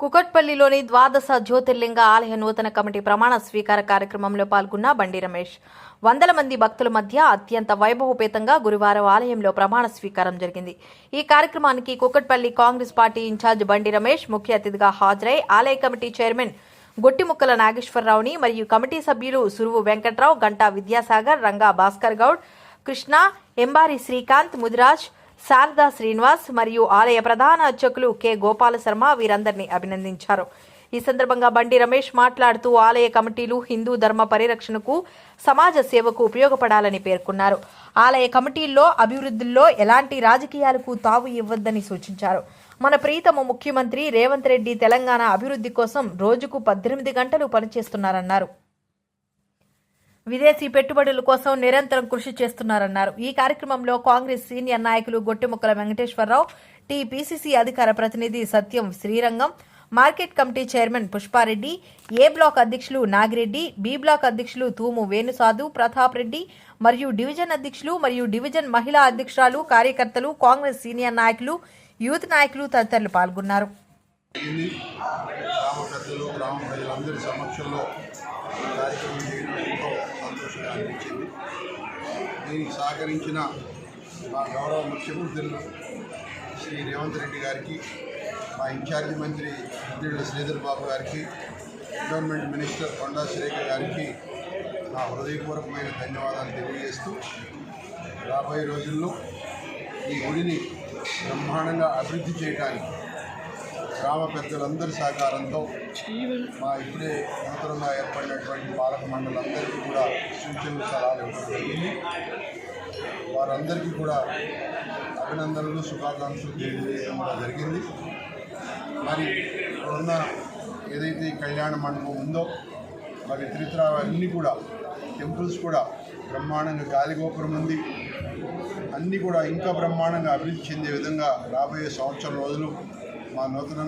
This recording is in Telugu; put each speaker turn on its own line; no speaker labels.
కుకట్పల్లిలోని ద్వాదశ జ్యోతిర్లింగ ఆలయ నూతన కమిటీ ప్రమాణ స్వీకార కార్యక్రమంలో పాల్గొన్న బండి రమేష్. వందల మంది భక్తుల మధ్య అత్యంత వైభవపేతంగా గురువారం ఆలయంలో ప్రమాణ స్వీకారం జరిగింది. ఈ కార్యక్రమానికి కుకట్పల్లి కాంగ్రెస్ పార్టీ ఇన్ఛార్జ్ బండి రమేష్ ముఖ్య అతిథిగా హాజరై ఆలయ కమిటీ చైర్మన్ గొట్టిముక్కల నాగేశ్వరరావుని మరియు కమిటీ సభ్యులు సురువు వెంకట్రావు గంటా విద్యాసాగర్ రంగా భాస్కర్ గౌడ్ కృష్ణ ఎంబారి శ్రీకాంత్ ముదిరాజ్ శారదా శ్రీనివాస్ మరియు ఆలయ ప్రధాన అర్చకులు కె. గోపాల శర్మ వీరందరినీ అభినందించారు. ఈ సందర్భంగా బండి రమేష్ మాట్లాడుతూ ఆలయ కమిటీలు హిందూ ధర్మ పరిరక్షణకు సమాజ సేవకు ఉపయోగపడాలని పేర్కొన్నారు. ఆలయ కమిటీల్లో అభివృద్ధిలో ఎలాంటి రాజకీయాలకు తావు ఇవ్వద్దని సూచించారు. మన ప్రీతమ ముఖ్యమంత్రి రేవంత్ రెడ్డి తెలంగాణ అభివృద్ధి కోసం రోజుకు పద్దెనిమిది గంటలు పనిచేస్తున్నారన్నారు. విదేశీ పెట్టుబడుల కోసం నిరంతరం కృషి చేస్తున్నారన్నారు. ఈ కార్యక్రమంలో కాంగ్రెస్ సీనియర్ నాయకులు గొట్టిముక్కల వెంకటేశ్వరరావు టీపీసీసీ అధికార ప్రతినిధి Satyam Srirangam market committee chairman Pushpa Reddy A block అధ్యక్షులు నాగిరెడ్డి బి బ్లాక్ అధ్యక్షులు తూము వేణుసాధు ప్రతాప్ రెడ్డి మరియు డివిజన్ అధ్యక్షులు మరియు డివిజన్ మహిళా అధ్యక్షురాలు కార్యకర్తలు కాంగ్రెస్ సీనియర్ నాయకులు యూత్ నాయకులు తదితరులు పాల్గొన్నారు.
గ్రామ పెద్దలు గ్రామ ప్రజలందరి సమక్షంలో కార్యక్రమం చేయడం అనిపించింది దీనికి సహకరించిన మా గౌరవ ముఖ్యమంత్రులు శ్రీ రేవంత్ రెడ్డి గారికి మా ఇన్ఛార్జి మంత్రి ఇంద్రుడు శ్రీధర్ బాబు గారికి గవర్నమెంట్ మినిస్టర్ కొండా శ్రీఖర్ గారికి నా హృదయపూర్వకమైన ధన్యవాదాలు తెలియజేస్తూ రాబోయే రోజుల్లో ఈ గుడిని బ్రహ్మాండంగా అభివృద్ధి చేయడానికి గ్రామ పెద్దలందరి సహకారంతో మా ఇప్పుడే నూతనంగా ఏర్పడినటువంటి పాలక మండలందరికీ కూడా సూచనలు సలహాలు ఇవ్వడం జరిగింది. వారందరికీ కూడా అభినందనలు శుభాకాంక్షలు తెలియజేయడం కూడా జరిగింది. మరి ఇప్పుడున్న ఏదైతే కళ్యాణ మండపం ఉందో మరి త్రితర అన్నీ కూడా టెంపుల్స్ కూడా బ్రహ్మాండంగా గాలిగోపురం ఉంది. అన్నీ కూడా ఇంకా బ్రహ్మాండంగా అభివృద్ధి చెందే విధంగా రాబోయే సంవత్సరం రోజులు మా నూతన